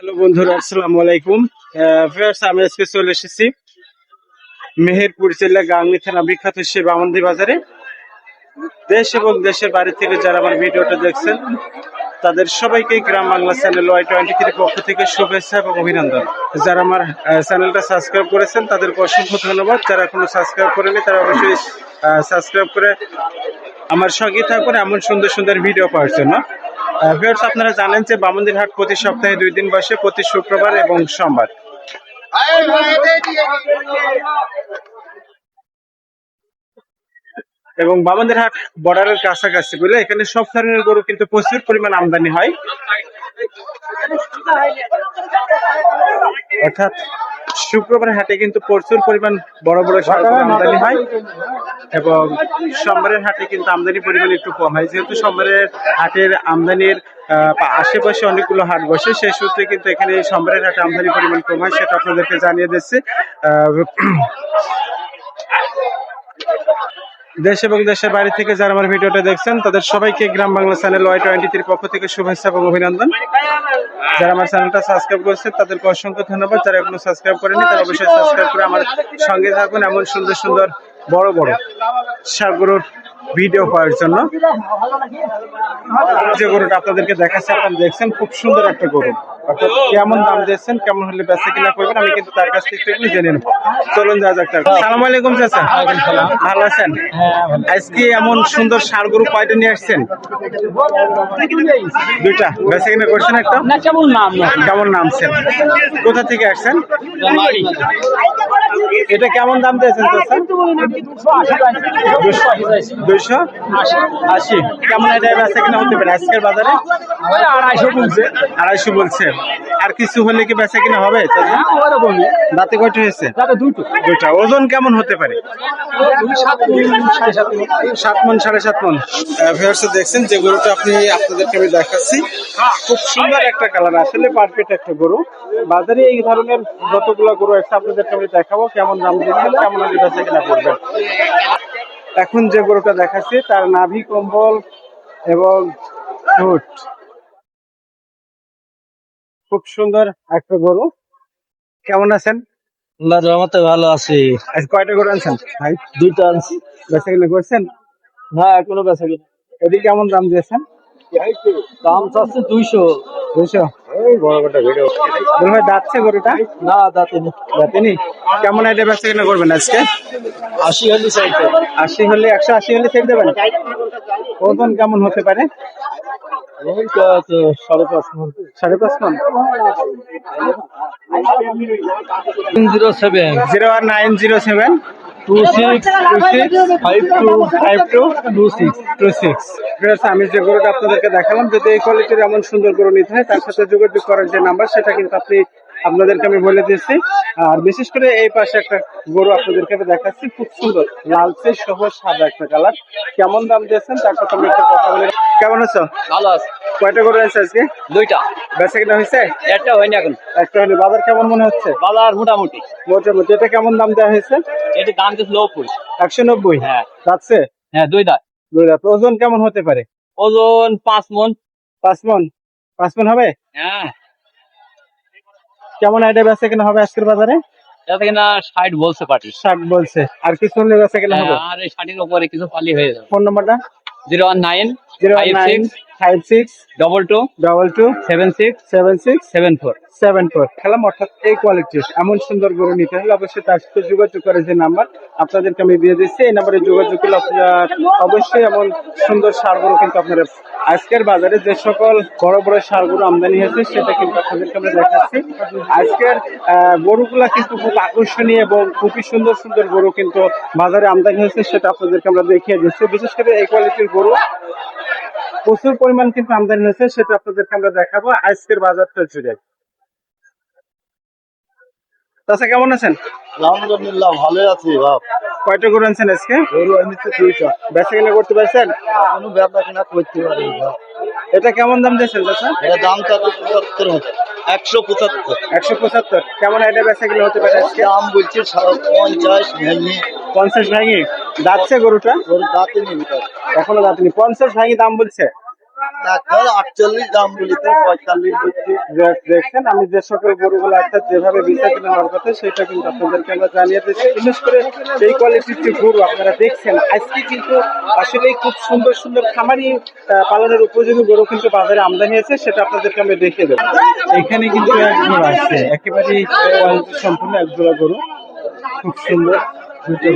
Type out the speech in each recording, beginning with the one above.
Hello বন্ধুরা, আসসালামু আলাইকুম। ফেয়ার্স আমি আজকে চলে এসেছি মেহেরপুর জেলা গাংনি থানা বিখ্যাত সে বামন্দি বাজারে। দেশ এবং দেশের বাড়ি থেকে যারা আমার ভিডিওটা দেখছেন, তাদের সবাইকে Gram Bangla channel Y twenty three পক্ষ থেকে শুভেচ্ছা এবং অভিনন্দন। যারা আমার চ্যানেলটা সাবস্ক্রাইব করেছেন, তাদেরকে অসংখ্য ধন্যবাদ। যারা এখনও সাবস্ক্রাইব করেনি তারা অবশ্যই সাবস্ক্রাইব করে আমার সঙ্গে থাকুন এমন সুন্দর সুন্দর ভিডিও পাওয়ার জন্য। ভিউয়ার্স আপনারা জানেন যে বামন্দির হাট প্রতি সপ্তাহে দুই দিন বসে প্রতি শুক্রবার এবং সোমবার। এবং বামন্দির হাট বর্ডারের কাছাকাছি বলে এখানে সব ধরনের গরু কিন্তু প্রচুর পরিমাণ আমদানি হয়। অর্থাৎ শুক্রবার হাটে কিন্তু প্রচুর পরিমাণ বড় বড় আমদানি হয় এবং সোমবারের হাটে কিন্তু আমদানি পরিমাণ একটু কম হয়। যেহেতু সোমবারের হাটের আমদানির আশেপাশে অনেকগুলো হাট বসে সেই সূত্রে কিন্তু এখানে সোমবারের হাটে আমদানি পরিমাণ কম হয় সেটা আপনাদেরকে জানিয়ে দিচ্ছি। আহ, দেশ এবং দেশের বাইরে থেকে যারা আমার ভিডিওটা দেখছেন, তাদের সবাইকে Gram Bangla channel Y twenty থ্রির পক্ষ থেকে শুভেচ্ছা এবং অভিনন্দন। যারা আমার চ্যানেলটা সাবস্ক্রাইব করেছে, তাদেরকে অসংখ্য ধন্যবাদ। যারা এখনও সাবস্ক্রাইব করেনি তারা অবশ্যই সাবস্ক্রাইব করে আমার সঙ্গে থাকুন এমন সুন্দর সুন্দর বড় বড় সারগরুর ভিডিও পাওয়ার জন্য। যে গরুটা আপনাদেরকে দেখাচ্ছে, আপনারা দেখছেন, খুব সুন্দর একটা গরু। অর্থাৎ কেমন দাম দিয়েছেন কেমন হলে বেচা কিনা করবেন আমি কিন্তু তার কাছ থেকে একটু জেনে নেব। চলুন যা যাক তার সালাম আলাইকুম চাচা। ভালো আছেন? আজকে এমন সুন্দর সার গরু কয়টা নিয়ে আসছেন? দুইটা। বেচা কিনা করছেন একটা? কেমন নাম? কেমন নামছেন কোথা থেকে আসছেন? এটা কেমন দাম দিয়েছেন দুইশো। আশি। কেমন এটা বেচা কিনা হতে পারে? আজকের বাজারে? আড়াইশো বলছে। আড়াইশো বলছে। আর কিছু হলে কি বেচা কিনা হবে? দাঁতে কয়টা হয়েছে? দুটো দুইটা। ওজন কেমন হতে পারে? সাত মন সাড়ে সাত মন। দেখছেন যে গরুটা আপনি আপনাদেরকে আমি দেখাচ্ছি। খুব সুন্দর একটা কালার আসলে পারফেক্ট একটা গরু। বাজারে এই ধরনের যতগুলো গরু আছে আপনাদেরকে আমি দেখাবো কেমন দাম দিচ্ছেন কেমন আগে বেচা কিনা করবেন। এখন যে গরুটা দেখাচ্ছি তার নাভি কম্বল এবং ঠোঁট। খুব সুন্দর একটা গরু। কেমন আছেন? আল্লাহ রহমতে ভালো আছি। আজ কয়টা গরু আনছেন? ভাই? দুইটা আনছি। বেচা কিনা করছেন? না এখনও বেচা কিনা এদিকে কেমন দাম দিয়েছেন? দাম চাচ্ছে দুইশো। দুশো বড় বড় ভাই যাচ্ছে গরুটা? না কেমন আইডিয়া বেচা কিনা করবেন আজকে? আশি হলি আশি হলে একশো আশি হলে ছেড়ে দেবেন ওজন কেমন হতে পারে? সাড়ে পাঁচ মন সাড়ে পাঁচ মন zero seven. Zero nine zero seven. Two six two six five two five two two six two six. আমি যে গরুটা আপনাদেরকে দেখালাম যদি এই কোয়ালিটির এমন সুন্দর গরু নিতে হয় তার সাথে যোগাযোগ করার যে নাম্বার সেটা কিন্তু আপনি আপনাদেরকে আমি বলে দিচ্ছি আর বিশেষ করে এই পাশে একটা গরু আপনাদেরকে আমি দেখাচ্ছি। খুব সুন্দর লালচে সহ সাদা একটা কালার। কেমন দাম দিয়েছেন? তার সাথে আমি একটু কথা বলে কেমন আছো? ভালো আছে। কয়টা গরু আছে আজকে? দুইটা। বেচা কিনা হয়েছে? একটা হয়নি এখন। একটা হয়নি। বাজার কেমন মনে হচ্ছে? বাজার মোটামুটি। মোটামুটি। এটা কেমন দাম দেওয়া হয়েছে? এটা দাম লোক পড়ি একশো নব্বই? হ্যাঁ। যাচ্ছে? হ্যাঁ দুই দাঁত। দুই লাখ ওজন কেমন হতে পারে? ওজন পাঁচ মন। পাঁচ মন? পাঁচ মন হবে? হ্যাঁ। কেমন আইডিয়া বেচা কিনা হবে আজকের বাজারে? যাতে কিনা ষাট বলছে পার্টি ষাট বলছে। আর কিছু হলে বেচা কিনা হবে? আর এই ষাটের উপরে কিছু পালি হয়ে যাবে। ফোন নাম্বারটা? Zero one nine zero one nine five six double two double two seven six seven six seven four seven four খেলাম অর্থাৎ এই কোয়ালিটির এমন সুন্দর গরু নিতে হলে অবশ্যই তার সাথে যোগাযোগ করে যে নাম্বার আপনাদেরকে আমি দিয়ে দিচ্ছি এই নাম্বারে যোগাযোগ করলে আপনার অবশ্যই এমন সুন্দর সার গরু কিন্তু আপনারা আজকের বাজারে যে সকল বড় বড় সার গরু আমদানি হয়েছে সেটা কিন্তু আপনাদেরকে আমরা দেখাচ্ছি। আজকের গরুগুলা কিন্তু খুব আকর্ষণীয় এবং খুবই সুন্দর সুন্দর গরু কিন্তু বাজারে আমদানি হয়েছে সেটা আপনাদেরকে আমরা দেখিয়ে দিচ্ছি। বিশেষ করে এই কোয়ালিটির গরু প্রচুর পরিমাণ কিন্তু আমদানি হয়েছে সেটা আপনাদেরকে আমরা দেখাবো। আজকের বাজারটা জুড়ে তাছা কেমন আছেন? আলহামদুলিল্লাহ ভালো আছি বাপ। কয়টা গরু আনছেন আজকে? গরু এমনিতে দুইটা। বেচা কিনা করতে পারছেন? কোনো ব্যবসা কিনা করতে পারি এটা কেমন দাম দিয়েছেন চাচা? এটা দাম চাচ্ছে পঁচাত্তর একশো পঁচাত্তর। একশো পঁচাত্তর। কেমন এটা বেচা কিনা হতে পারে আজকে? দাম বলছে পঞ্চাশ ভেঙে। পঞ্চাশ ভাঙি? যাচ্ছে গরুটা? এখনও যাতনি পঞ্চাশ ভাঙি দাম বলছে। দেখছেন আমি যে সকল গরুগুলো অর্থাৎ যেভাবে বিচার কিনে হওয়ার কথা সেটা কিন্তু আপনাদেরকে আমরা জানিয়ে দিচ্ছি। বিশেষ করে এই কোয়ালিটির যে গরু আপনারা দেখছেন আজকে কিন্তু আসলে খুব সুন্দর সুন্দর খামারি পালনের উপযোগী গরু কিন্তু বাজারে আমদানি আছে সেটা আপনাদেরকে আমি দেখিয়ে দেবো। এখানে কিন্তু এক আছে। সম্পূর্ণ এক জোড়া গরু। খুব সুন্দর। দুটো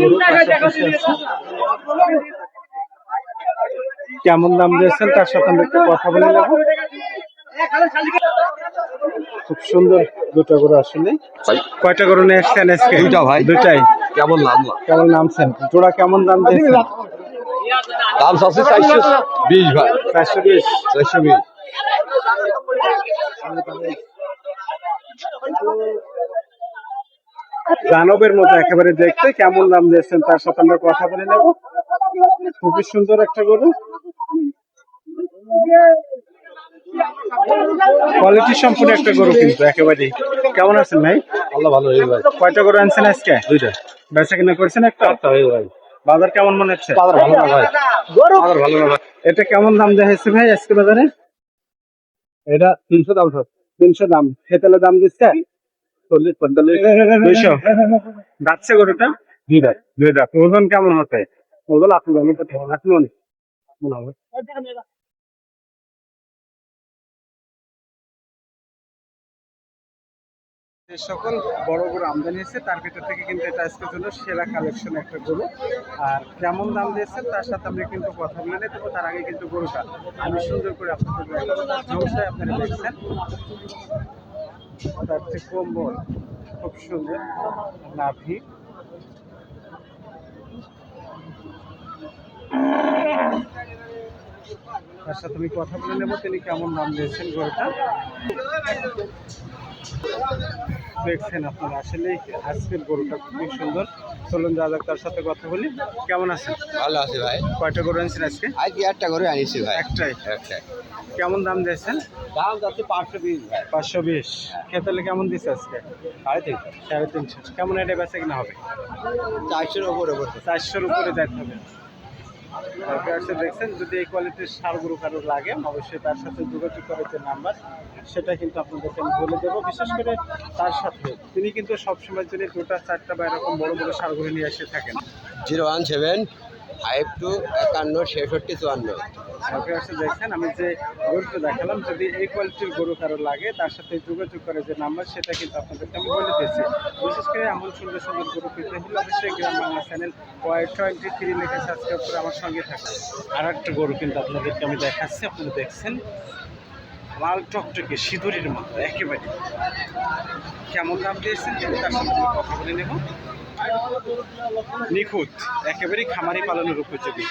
কেমন দাম দিয়েছেন? তার সাথে আমরা একটু কথা বলে নেব। খুব সুন্দর দুটো গরু আসলে কয়টা গরু নিয়ে এসছেন আজকে? দুইটা ভাই। দুটাই কেমন নাম কেমন নামছেন? জোড়া কেমন দাম দিয়েছেন? দাম আছে চারশো বিশ ভাই। চারশো বিশ। চারশো বিশ। দানবের মতো একেবারে দেখতে কেমন দাম দিয়েছেন তার সাথে আমরা কথা বলে নেব। খুবই সুন্দর একটা গরু। কোয়ালিটি সম্পূর্ণ একটা গরু কিন্তু একেবারে কেমন আছেন ভাই? আল্লাহ ভালো হয়ে ভাই। কয়টা গরু আনছেন আজকে? দুইটা। বেচা কিনা করছেন একটা? হয়ে ভাই। বাজার কেমন মনে হচ্ছে? বাজার ভালো না ভাই। বাজার ভালো না ভাই। এটা কেমন দাম দেওয়া হয়েছে ভাই আজকে বাজারে? এটা তিনশো দাম স্যার। তিনশো দাম। খেতেলে দাম দিচ্ছে? চল্লিশ পঁয়তাল্লিশ দুইশো। যাচ্ছে গরুটা? দুই ভাই দুই দাঁত। ওজন কেমন হতে ওজন আপনি জানেন তো আপনি অনেক মনে হবে যে সকল বড় গরু আমদানি হয়েছে তার ভিতর থেকে কিন্তু এটা আজকের জন্য সেরা কালেকশন একটা গরু। আর কেমন দাম দিয়েছে তার সাথে আমরা কিন্তু কথা বলে নিতে পারব। তার আগে কিন্তু গরুটা আমি সুন্দর করে আপনাদের। আপনারা দেখছেন। তার চেয়ে কম্বল খুব সুন্দর নাভি। তার সাথে আমি কথা বলে নেব তিনি কেমন নাম দিয়েছেন গরুটা। দেখছেন আপনারা আসলে আজকের গরুটা খুবই সুন্দর। চলুন যা যাক তার সাথে কথা বলি। কেমন আছেন? ভালো আছে ভাই। কয়টা গরু আনছেন আজকে? আজকে একটা গরু আনিছি ভাই। একটাই। একটাই। কেমন দাম দিয়েছেন? দাম যাচ্ছে পাঁচশো বিশ। পাঁচশো বিশ। খেতেলে কেমন দিচ্ছে আজকে? সাড়ে তিনশো। সাড়ে তিনশো। কেমন এটা বেচা কিনা হবে? চারশোর উপরে চারশোর উপরে যাইতে হবে। দেখছেন যদি এই কোয়ালিটির সার গরু কারও লাগে অবশ্যই তার সাথে যোগাযোগ করে যে নাম্বার সেটা কিন্তু আপনাদেরকে আমি বলে দেবো। বিশেষ করে তার সাথে। তিনি কিন্তু সবসময় জন্য দুটা চারটা বা এরকম বড় বড় সার গরু নিয়ে এসে থাকেন। Zero one seven five two একান্ন ছেষট্টি চুয়ান্ন। দেখছেন আমি যে গরুটা দেখালাম যদি এই কোয়ালিটির গরু কারও লাগে তার সাথে যোগাযোগ করে যে নাম্বার সেটা কিন্তু আপনাদেরকে আমি বলে দিয়েছি। বিশেষ করে এমন সুন্দর সুন্দর গরু পেতে হলে অবশ্যই Gram Bangla channel Y twenty three লিখে সাবস্ক্রাইব করে আমার সঙ্গে থাকুন। আর একটা গরু কিন্তু আপনাদেরকে আমি দেখাচ্ছি আপনারা দেখছেন? লাল টকটকে সিঁদুরের মতো একেবারে। কেমন দাম দিয়েছেন? তার সাথে কথা বলে নেব। নিখুঁত, একেবারেই খামারি পালনের উপযোগী।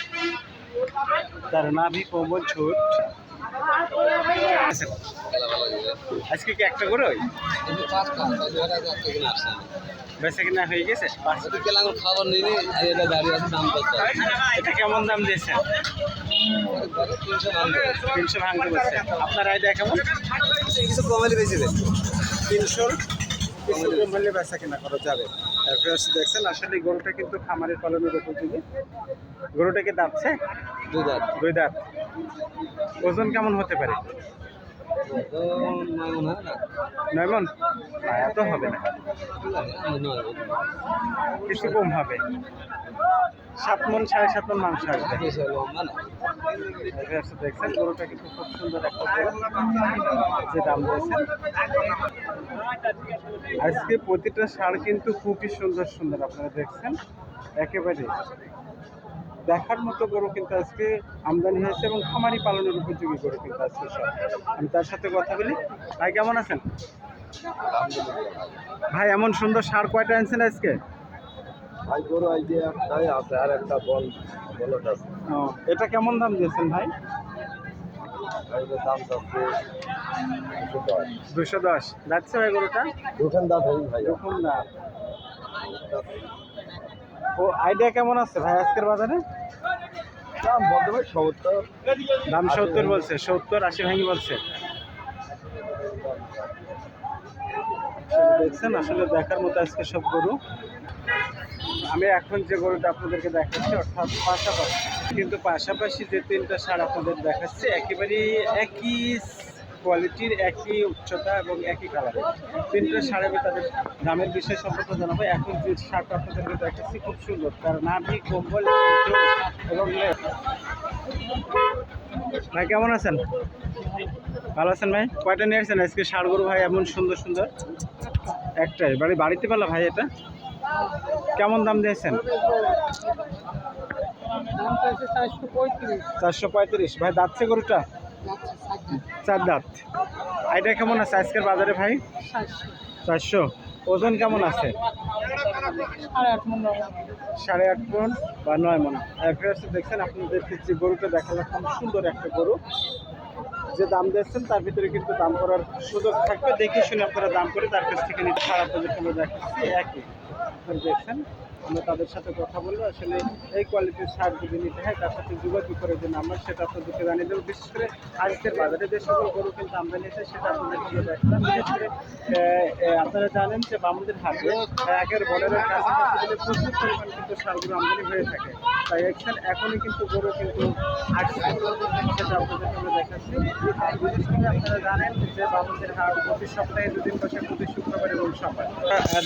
তার নাভি কোমল ছোট। আজকে কি একটা করে বেচা হয়ে গেছে? খাবার দাঁড়িয়ে এটা কেমন দাম দিয়েছে তিনশো তিনশো আপনার আইডিয়া কেমন? কমালি বেশি তিনশোর কিছু কম হলে বেচা কিনা করা যাবে হচ্ছে দেখছেন আসলে গরুটা কিন্তু খামারের পালনের উপযোগী গরুটাকে দাঁতছে দুই দাঁত। দুই দাঁত। ওজন কেমন হতে পারে? নয় মন এত হবে না। কিছু কম হবে। সাত মন সাড়ে সাত মন মাংস আসবে বেশি লম্বা না তারপরে হচ্ছে দেখছেন গরুটা কিন্তু খুব সুন্দর একটা যে দাম দিয়েছেন। আজকে প্রতিটা সার কিন্তু খুবই সুন্দর সুন্দর আপনারা দেখছেন। একেবারে। দেখার মতো গরু কিন্তু আজকে আমদানি হয়েছে এবং খামারি পালনের উপযোগী গরু কিন্তু আজকে সব। আমি তার সাথে কথা বলি। ভাই কেমন আছেন? ভাই এমন সুন্দর সার কয়টা আনছেন আজকে? ভাই গরু আইডিয়া একটাই আছে আর একটা বল বলট আছে। এটা কেমন দাম দিয়েছেন ভাই? দাম দুশো দশ। যাচ্ছে ভাই গরুটা? দুখান দাঁত হই ভাই। দেখুন ও আইডিয়া কেমন আছে ভাই আজকের বাজারে? দাম সত্তর। দাম সত্তর বলছে সত্তর আশি ভাঙি বলছে। দেখছেন আসলে দেখার মতো আজকে সব গরু। আমি এখন যে গরুটা আপনাদেরকে দেখাচ্ছি, অর্থাৎ পাশাপাশি। কিন্তু পাশাপাশি যে তিনটা সার আপনাদের দেখাচ্ছি, একেবারেই একই কোয়ালিটির একই উচ্চতা এবং একই কালারের তিনটা সার আমি তাদের দামের বিষয় সম্পর্কে জানাব। এখন যে সারটা আপনাদেরকে দেখাচ্ছি, খুব সুন্দর। তার নাভি কম্বল এবং। ভাই, কেমন আছেন? ভালো আছেন ভাই? কয়টা নিয়ে আসছেন? আজকে ষাড় গরু ভাই এমন সুন্দর সুন্দর? একটাই। বাড়ি বাড়িতে পেলা ভাই এটা? কেমন দাম দিয়েছেন? চারশো পঁয়ত্রিশ। ভাই, দাঁতছে গরুটা? চার দাঁত। এটা কেমন আছে আজকের বাজারে ভাই? চারশো। ওজন কেমন আছে? সাড়ে আট মন বা নয় মন। দেখছেন, আপনাদেরকে যে গরুটা দেখালাম সুন্দর একটা গরু। যে দাম দিচ্ছেন তার ভিতরে কিন্তু দাম করার সুযোগ থাকবে। দেখে শুনে আপনারা দাম করে তার কাছ থেকে নিতে খারাপ আপনাদের আমরা দেখাচ্ছি, একই দেখছেন আমরা তাদের সাথে কথা বলব। আসলে এই কোয়ালিটির সার যদি নিতে হয়, তার সাথে যোগাযোগ করে যে নাম্বার সেটা আপনাদেরকে জানিয়ে দেবো। বিশেষ করে আজকের বাজারে যে সকল গরু কিন্তু আমদানি আছে সেটা আপনাদেরকে দেখলাম। বিশেষ করে আপনারা জানেন যে বামুদের হাতে একের বর্ডারের কাছাকাছি বলে প্রচুর পরিমাণ কিন্তু সারগুলো আমদানি হয়ে থাকে। তাই এখানে এখনই কিন্তু গরু কিন্তু আসছে। সেটা আপনাদেরকে আমরা দেখাচ্ছি।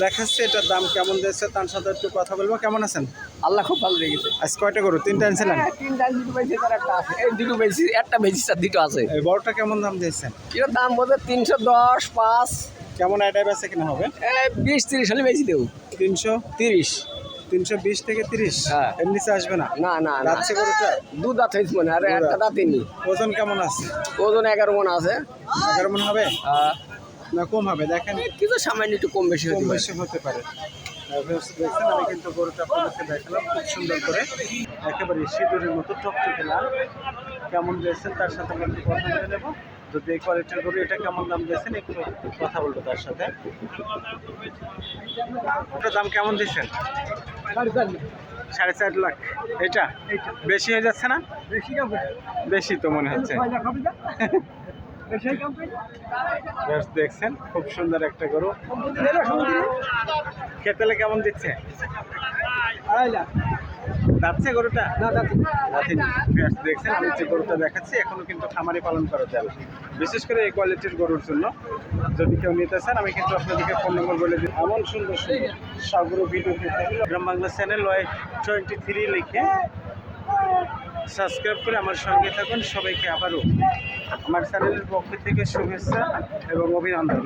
দেখাচ্ছে এটার দাম কেমন দিয়েছে তার সাথে একটু কথা বলব। কেমন আছেন? আল্লাহ খুব ভালো লেগেছে আজ কয়টা গরু? তিনটা আনছিলেন? তিনটা দুটো বেশি তার একটা আছে। এই দুটো বেশি একটা বেশি তার দুটো আছে। এই বড়টা কেমন দাম দিয়েছেন? এটার দাম বোধহয় তিনশো দশ পাঁচ। কেমন আইডিয়া বেচে কিনা হবে? বিশ তিরিশ হলে বেশি দেবো। তিনশো? তিরিশ। তিনশো বিশ থেকে তিরিশ। হ্যাঁ। এর আসবে না? না না যাচ্ছে গরুটা দু দাঁত হয়েছে মনে হয়, আর একটা দাঁত। নি ওজন কেমন আছে? ওজন এগারো মন আছে। এগারো মন হবে? না কম হবে দেখেন। কিছু সামান্য একটু কম বেশি হতে কম পারে। বেশি হতে পারে। দেখছেন আমি কিন্তু গরুটা আপনাদেরকে দেখালাম খুব সুন্দর করে। একেবারে সিঁদুরের মতো টকটকে লাল। কেমন দিয়েছেন তার সাথে আমরা কথা বলে নেব। যদি এই কোয়ালিটির গরু এটা কেমন দাম দিয়েছেন একটু কথা বলব তার সাথে। ওটার দাম কেমন দিচ্ছেন সাড়ে চার লাখ। এটা? বেশি হয়ে যাচ্ছে না? বেশি তো মনে হচ্ছে। দেখছেন খুব সুন্দর একটা গরু। খেতেলে কেমন দিচ্ছে? যাচ্ছে গরুটা? যাচ্ছে। না। Viewers দেখছেন আমি যে গরুটা দেখাচ্ছি এখনও কিন্তু খামারে পালন করা যাবে বিশেষ করে এই কোয়ালিটির গরুর জন্য। যদি কেউ নিতে চান আমি কিন্তু আপনাদেরকে ফোন নম্বর বলে দিই। এমন সুন্দর সুন্দর সবগুলো video Gram Bangla channel Y twenty three লিখে সাবস্ক্রাইব করে আমার সঙ্গে থাকুন। সবাইকে আবারও আমার চ্যানেলের পক্ষ থেকে শুভেচ্ছা এবং অভিনন্দন।